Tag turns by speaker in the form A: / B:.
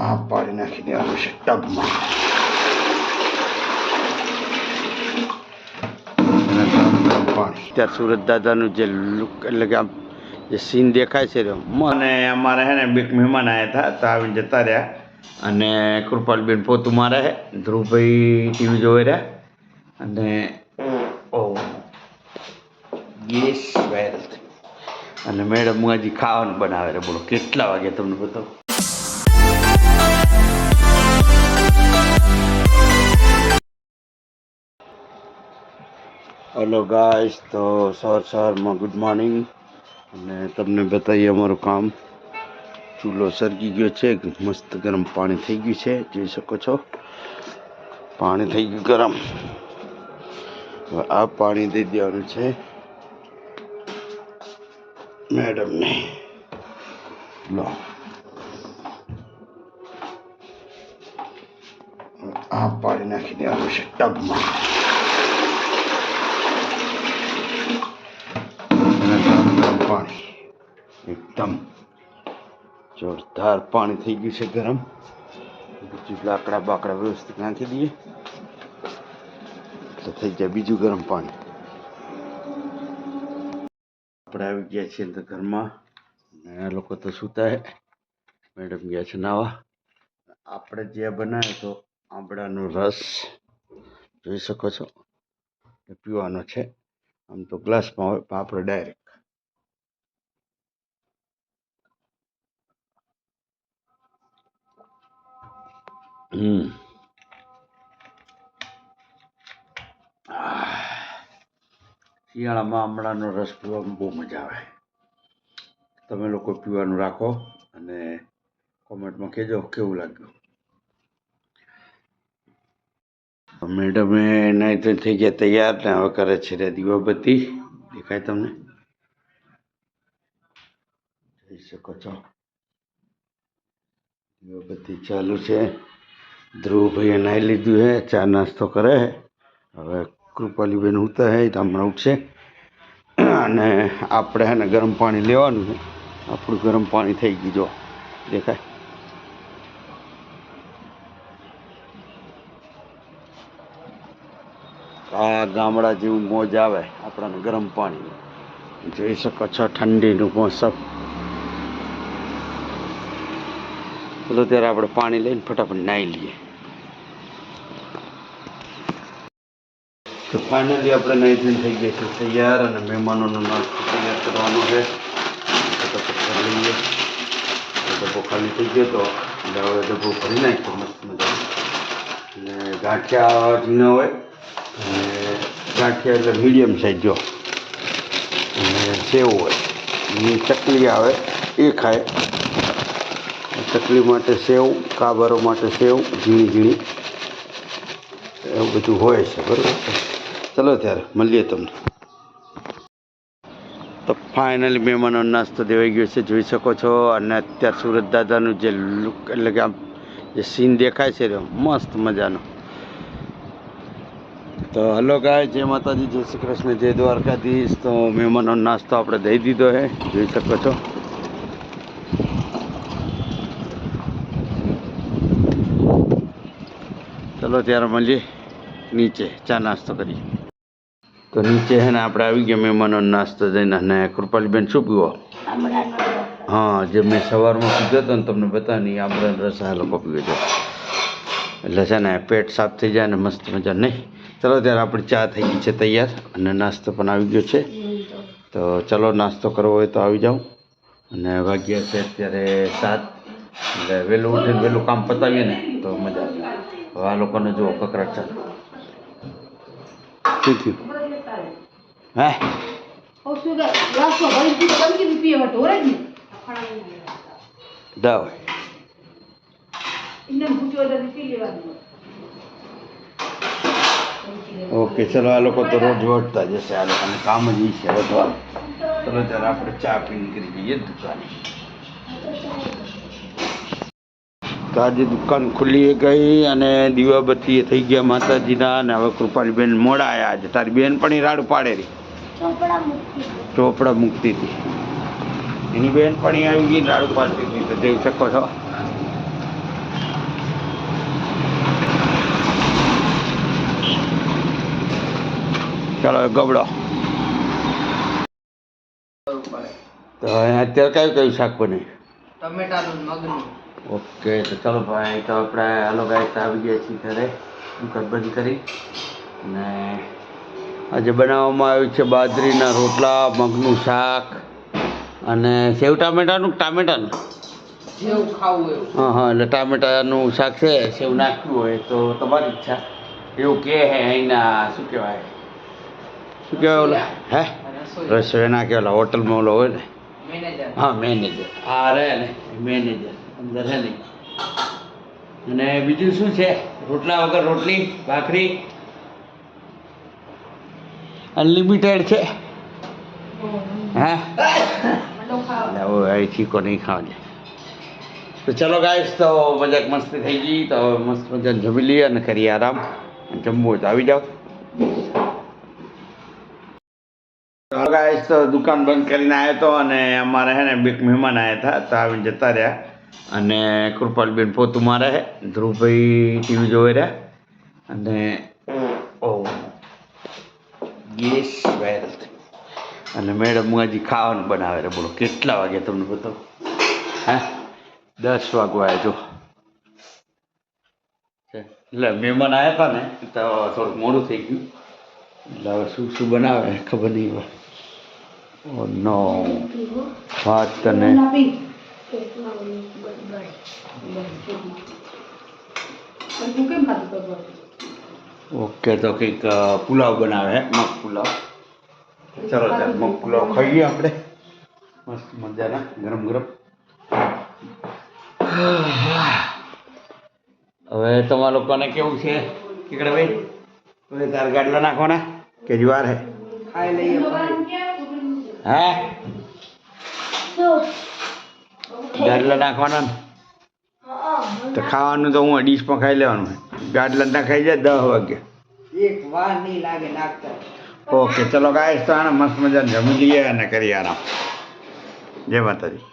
A: આ પાડી નાખી દેવાનું છે ટબમાં અને પાણી ત્યાં સુરત દાદાનું જે લુક એટલે કે આમ જે સીન દેખાય છે મને અમારે હે ને બે મહેમાન આવ્યા હતા તો આવીને જતા રહ્યા અને કૃપાલબેન પોતું મારે ધ્રુવભાઈ ટીવી જોઈ રહ્યા અને ઓ ગેસ વાયરલ અને મેડમ હજી ખાવાનું બનાવે રે બોલો કેટલા વાગે તમને બતાવું હેલો ગાઈસ તો સવાર સવારમાં ગુડ મોર્નિંગ અને તમને બતાવીએ અમારું કામ. ચૂલો સરગી ગયો છે. મસ્ત ગરમ પાણી થઈ ગયું છે. જોઈ શકો છો. પાણી થઈ ગયું ગરમ. આ પાણી દઈ દેવાનું છે મેડમને. લો. આ પાણી નાખી દેવાનું છે ટબમાં અને ગરમ ગરમ પાણી એકદમ જોરદાર પાણી થઈ ગયું છે ગરમ. બીજું લાકડા બાકડા વ્યવસ્થિત નાખી દઈએ. એટલે થઈ જાય બીજું ગરમ પાણી. આપણે આવી ગયા છીએ અંદર ઘરમાં. આ લોકો તો સૂતા હે. મેડમ ગયા છે નાવા. આપણે જે બનાવ્યો તો આંબળાનો રસ જોઈ શકો છો. પીવાનો છે. આમ તો ગ્લાસમાં હોય પણ આપણે ડાયરેક્ટ હમ શિયાળામાં આમળાનો રસ પીવામાં બહુ મજા આવે. તમે લોકો પીવાનું રાખો અને કોમેન્ટમાં કહેજો કેવું લાગ્યું. મેડમે એના તો થઈ ગયા તૈયાર ને હવે કરે છે રે દીવાબત્તી. દેખાય તમને? જોઈ શકો છો. દીવાબત્તી ચાલુ છે. ધ્રુવભાઈએ નાહી લીધું છે ચા નાસ્તો કરે છે હવે કૃપાલીબેન ઉતા હે તો હમણાં ઉઠશે. અને આપણે હે ગરમ પાણી લેવાનું છે આપણું ગરમ પાણી થઈ ગયું, જો. દેખાય? આ ગામડા જેવું મોજ આવે, આપણને ગરમ પાણી. જોઈ શકો છો ઠંડીનું મોસમ. ચલો ત્યારે આપણે પાણી લઈને ફટાફટ નાહી લઈએ. તો ફાઇનલી આપણે નાહી ધોઈને થઈ ગયા છે તૈયાર અને મહેમાનોનો નાસ્તો તૈયાર કરવાનો છે. ફટાફટ કરી લઈએ. ડબ્બો ખાલી થઈ ગયો તો એટલે હવે ડબ્બો ભરી નાખ્યો, મસ્ત મજા અને ગાંઠિયા જ ન હોય. અને ગાંઠિયા એટલે મીડિયમ સાઈઝ જો. અને સેવ હોય. ચકલી આવે, એ ખાય. ચકલી માટે સેવ, કાબરો માટે સેવ, ઝીણી ઝીણી. એવું બધું હોય છે, બરાબર ચલો ત્યારે, મળીએ તમને. તો ફાઇનલી મહેમાનો નાસ્તો દેવાઈ ગયો છે, જોઈ શકો છો. અને અત્યારે સુરત દાદાનું જે લુક એટલે કે આમ જે સીન દેખાય છે મસ્ત મજાનો. તો હલો ગાય જય માતાજી, જય શ્રી કૃષ્ણ, જય દ્વારકાધીશ. તો મહેમાનો નાસ્તો આપણે દઈ દીધો છે, જોઈ શકો છો. ચલો ત્યારે મળીએ. નીચે ચા નાસ્તો કરીએ. તો નીચે છે ને આપણે આવી ગયા મહેમાનો નાસ્તો જઈને અને કૃપાલીબેન શું પીવો? હા, જે મેં સવારમાં પીધો હતો ને તમને બતાવી નહીં આમળાનો રસ આ લોકો પીવે છે. એટલે છે ને પેટ સાફ થઈ જાય ને મસ્ત મજા નહીં? ચલો ત્યારે આપણી ચા થઈ ગઈ છે તૈયાર અને નાસ્તો પણ આવી ગયો છે. તો ચલો નાસ્તો કરવો હોય તો આવી જાઉં. અને વાગ્યા છે અત્યારે સાત. એટલે વહેલું ઉઠીને વહેલું કામ પતાવીએ ને, તો મજા આવે. આ લોકોને જો કકરાટ ચાલુ શું થયું હે દાવ. ઓકે ચલો આ લોકો તો રોજ વળતા જશે આ લોકોને કામ જ ઈ છે વધવા ચલો ત્યારે આપણે ચા પીને કરી જઈએ દુકાને. તો આજે દુકાન ખુલી ગઈ અને દીવાબત્તી થઈ ગયા માતાજીના અને હવે કૃપાલીબેન મોડા આવ્યા આજે. તારી બેન પણ રાડ પાડે ચોપડા મુક્તિ હતી. એની બેન પણ આવી ગઈ રાડ પાડતી હતી. જઈ શકો છો. ચાલો ગબડો. તો અત્યારે કયું કયું શાક બને?
B: ટમેટાનું મગનું.
A: ઓકે તો ચાલો ભાઈ તો આપણે હાલો ગાય આવી ગયા છીએ ઘરે. દુકાન બંધ કરી અને આજે બનાવવામાં આવ્યું છે બાજરીના રોટલા મગનું શાક અને સેવ ટામેટાનું ટામેટાનું?
B: જેવું ખાવું એવું.
A: હા હા એટલે ટામેટાનું શાક છે સેવ નાખ્યું હોય તો તમારી ઈચ્છા. એવું કે હે અહીંના શું કહેવાય? શું કહેવાય ઓલા? હે?
B: રસોઈ.
A: ના કહેવાય હોટલમાં ઓલો હોય ને? હા મેનેજર. આ રહે ને મેનેજર. અંદર હે નહીં. અને બીજું શું છે? રોટલા વગર રોટલી ભાખરી? અનલિમિટેડ છે. હા. ચીકો નહીં ખાવા તો ચલો ગાઈશ તો મજાક મસ્તી થઈ ગઈ. તો મસ્ત મજા જમી લઈએ અને કરીએ આરામ. જમવું તો આવી જાઓ. ગાઈશ તો દુકાન બંધ કરીને આવ્યો હતો અને અમારે હે ને બે મહેમાન આવ્યા હતા. તો આવીને જતા રહ્યા. અને કૃપાલબેન પોતું મારે ધ્રુવભાઈ ટીવી જોઈ રહ્યા. અને ગેસ વાયરલ અને મેડમ હજી ખાવાનું બનાવે રે બોલો, કેટલા વાગે તમને બતાવું? હા? દસ વાગવા જો. એટલે મહેમાન આવ્યા હતા ને, તો થોડુંક મોડું થઈ ગયું. એટલે હવે શું શું બનાવે ખબર નહીં. ઓ, નો, ભાત અને ઓકે તો કંઈક પુલાવ બનાવે મગ પુલાવ. ચલો ચાલ મગ પુલાવ ખાઈએ આપણે. મસ્ત મજાના ગરમ ગરમ. હવે તમારા લોકોને કેવું છે? કીકડા ભાઈ? હવે તાર ગાડલા નાખવાના? કે જુવાર હે?
B: ખાઈ લઈએ.
A: હે? ગાડલા નાખવાના ને? તો ખાવાનું તો હું ડીશમાં ખાઈ લેવાનું. ગાડલા ના ખાઈ જાય દસ વાગે.
B: એક વાર નહીં લાગે નાખતા
A: ઓકે ચલો ગાય તો આને મસ્ત મજા જમી લઈએ અને કરીએ આરામ. જય માતાજી.